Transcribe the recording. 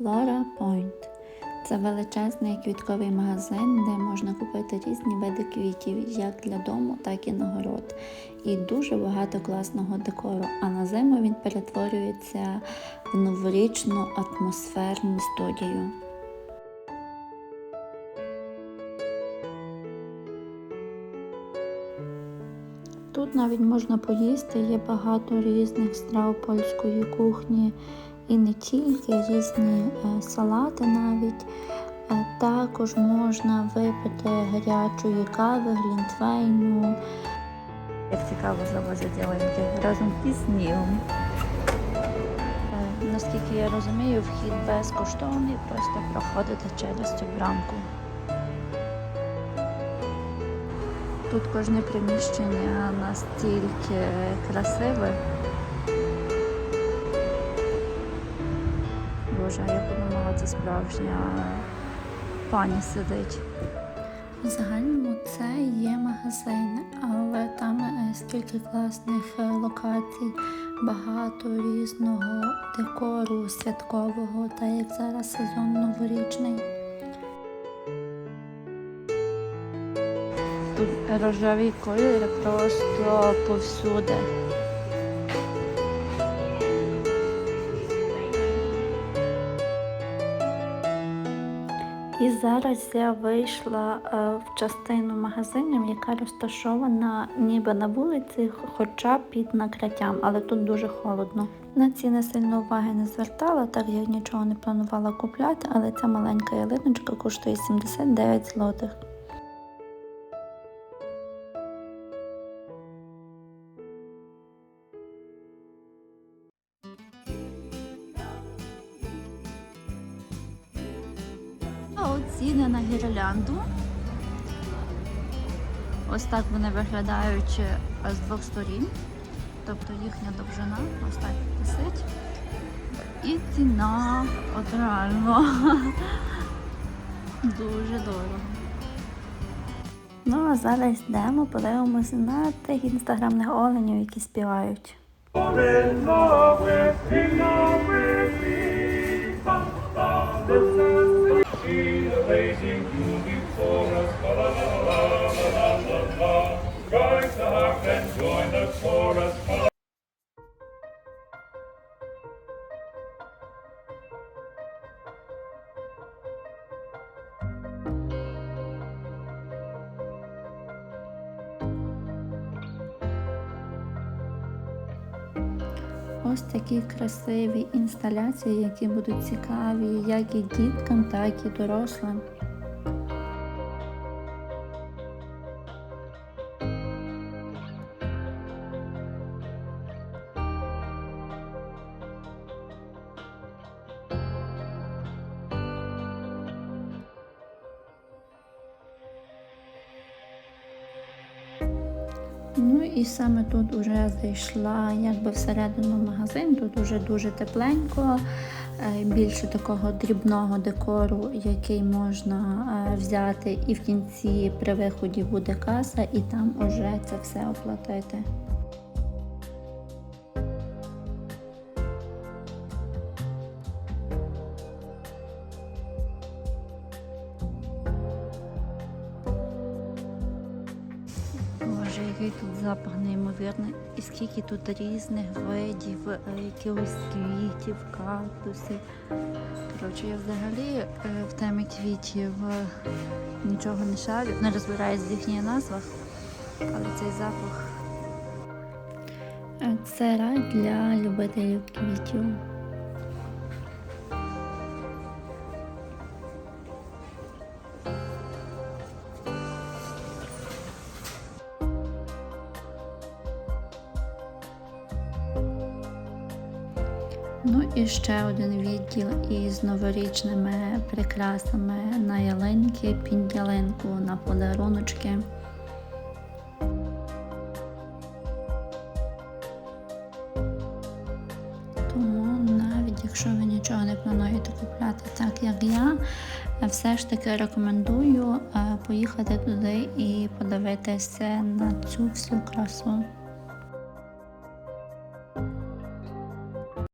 Flora Point. Це величезний квітковий магазин, де можна купити різні види квітів, як для дому, так і на город. І дуже багато класного декору. А на зиму він перетворюється в новорічну атмосферну студію. Тут навіть можна поїсти, є багато різних страв польської кухні і не тільки різні е, салати навіть. Е, Також можна випити гарячої кави, глінтвейну. Як цікаво завозять ялинки разом із снігом. Е, Наскільки я розумію, вхід безкоштовний, просто проходити через цю брамку. Тут кожне приміщення настільки красиве. Боже, я подумала, це справжня пані сидить. В загальному це є магазин, але там е, стільки класних е, локацій, багато різного декору святкового, та як зараз сезон новорічний. Тут рожеві кольори просто повсюди. І зараз я вийшла е, в частину магазинів, яка розташована ніби на вулиці, хоча під накриттям, але тут дуже холодно. На ціни сильно уваги не звертала, так як нічого не планувала купляти, але ця маленька ялиночка коштує 79 злотих. Ціни на гірлянду. Ось так вони виглядають е, з двох сторін. Тобто їхня довжина ось так висить. І ціна от реально дуже дорого. Ну а зараз йдемо, подивимося на тих інстаграмних оленів, які співають. Harp and join the chorus. Ось такі красиві інсталяції, які будуть цікаві як і діткам, так і дорослим. Ну і саме тут вже зайшла якби всередину магазин, тут уже дуже тепленько, е, більше такого дрібного декору, який можна е, взяти, і в кінці при виході буде каса, і там уже це все оплатити. Боже, який тут запах неймовірний. І скільки тут різних видів, е, якихось квітів, кактусів. Коротше, я взагалі е, в темі квітів е, нічого не шарю, не розбираюсь в їхніх назвах, але цей запах. Це рай для любителів квітів. Ну і ще один відділ із новорічними прикрасами на ялинки, під ялинку, на подаруночки. Тому навіть якщо ви нічого не плануєте купляти так, як я, все ж таки рекомендую е, поїхати туди і подивитися на цю всю красу.